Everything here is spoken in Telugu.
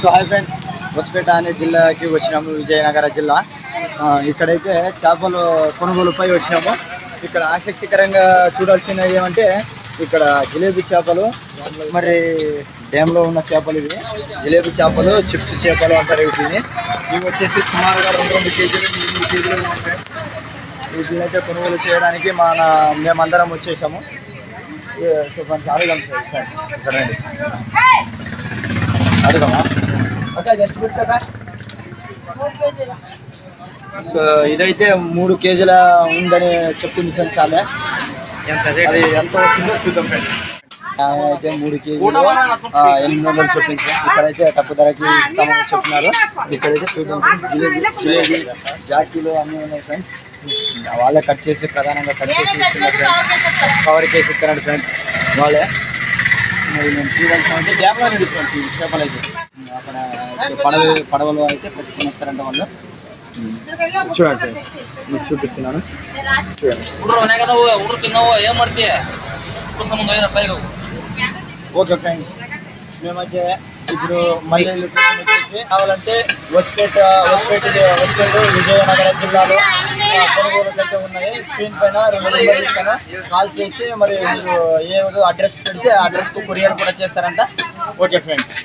సో హాయ్ ఫ్రెండ్స్ హొసపేట అనే జిల్లాకి వచ్చినాము విజయనగర జిల్లా. ఇక్కడైతే చేపలు కొనుగోలుపై వచ్చినాము. ఇక్కడ ఆసక్తికరంగా చూడాల్సినవి ఏమంటే ఇక్కడ జిలేబీ చేపలు మరి డ్యాంలో ఉన్న చేపలు ఇవి. జిలేబీ చేపలు చిప్స్ చేపలు అంటారు వీటిని. ఇవి వచ్చేసి సుమారుగా రెండు రెండు కేజీలు మూడు కేజీలు ఉంటాయి వీటిని అయితే కొనుగోలు చేయడానికి మన మేమందరం వచ్చేసాము. సో ఫ్రెండ్స్ అడగం ఫ్రెండ్స్ ఇక్కడ సో ఇదైతే మూడు కేజీల ఉందని చెప్తుంది ఫ్రెండ్స్ ఆమె. అది ఎంత వస్తుందో చూద్దాం ఫ్రెండ్స్. ఆమె అయితే మూడు కేజీలు ఆ, ఎనిమిది వందలు చెప్పింది ఫ్రెండ్స్. ఇక్కడైతే తక్కువ ధరకి ఇస్తామని చెప్తున్నారు ఇక్కడైతే చూద్దాం ఫ్రెండ్స్. జిలేబీ జాకీలు అన్నీ ఉన్నాయి ఫ్రెండ్స్. వాళ్ళే కట్ చేసి ప్రధానంగా కట్ చేసి ఇస్తున్నారు ఫ్రెండ్స్. కవర్ కేసి ఇస్తున్నారు ఫ్రెండ్స్. వాళ్ళే. చూడండి చూపిస్తున్నాను. ఓకే ఫ్రెండ్స్ మేమైతే ఇప్పుడు మళ్ళీ కావాలంటే వస్పేట వస్పేట వస్పేట విజయనగరం జిల్లాలో కొనుగోలు అయితే ఉన్నాయి. స్క్రీన్ పైన రెండు నెంబర్లు పైన కాల్ చేసి మరి మీరు ఏ అడ్రస్ పెడితే ఆ అడ్రస్కు కొరియర్ కూడా చేస్తారంట. Okay friends.